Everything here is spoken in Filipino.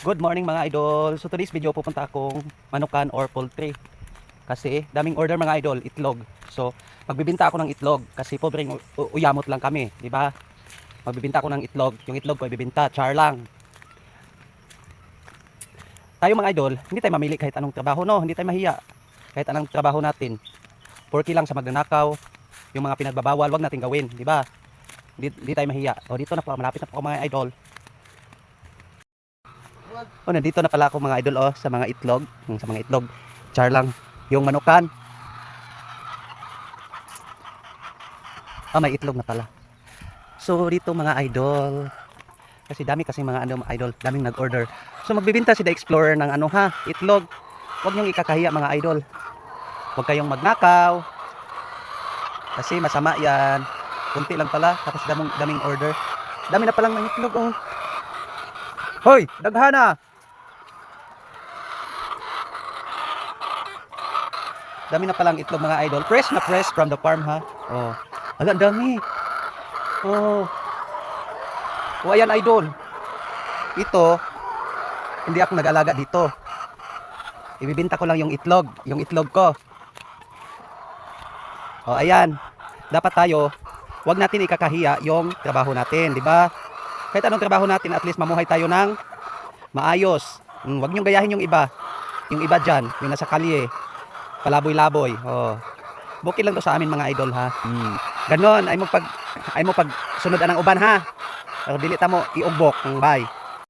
Good morning mga idol. So today's video pupunta akong manukan or poultry. Kasi daming order mga idol, itlog. So magbibinta ako ng itlog kasi pobreng uyamot lang kami, di ba? Magbibinta ako ng itlog. Yung itlog ko ibibinta, char lang. Tayo mga idol, hindi tayo mamili kahit anong trabaho, no? Hindi tayo mahiya. Kahit anong trabaho natin. Porky lang sa magnanakaw, yung mga pinagbabawal, wag natin gawin, di ba? Hindi, tayo mahiya. O dito na po, malapit na po mga idol. Oh, nandito na pala ako mga idol oh, sa mga itlog. Yung Sa mga itlog. Char lang. Yung manukan. Ah, may itlog na pala. So, dito mga idol. Kasi dami kasi mga ano, idol. Daming nag-order. So, magbibinta si The Explorer ng ano ha, itlog. Huwag niyong ikakahiya mga idol. Huwag kayong magnakaw. Kasi masama yan. Kunti lang pala. Tapos daming, daming order. Dami na palang ng itlog oh. Hoy, daghana. Dami na palang itlog mga idol. Fresh na fresh from the farm ha. Oh. Ala, dami. Oh. Oh, ayan idol. Ito, hindi ako nag-alaga dito. Ibibinta ko lang yung itlog, yung itlog ko. Oh, ayan. Dapat tayo, wag natin ikakahiya yung trabaho natin, di ba? Kahit anong trabaho natin, at least mamuhay tayo ng maayos. Mm, wag niyong gayahin yung iba. Yung iba dyan, yung nasa kalye, palaboy-laboy. Oh. Bukid lang to sa amin mga idol ha. Mm. Ganon, ay mo pag ay mo pag sunod anang uban ha. O dili ta mo iugbok ng bay.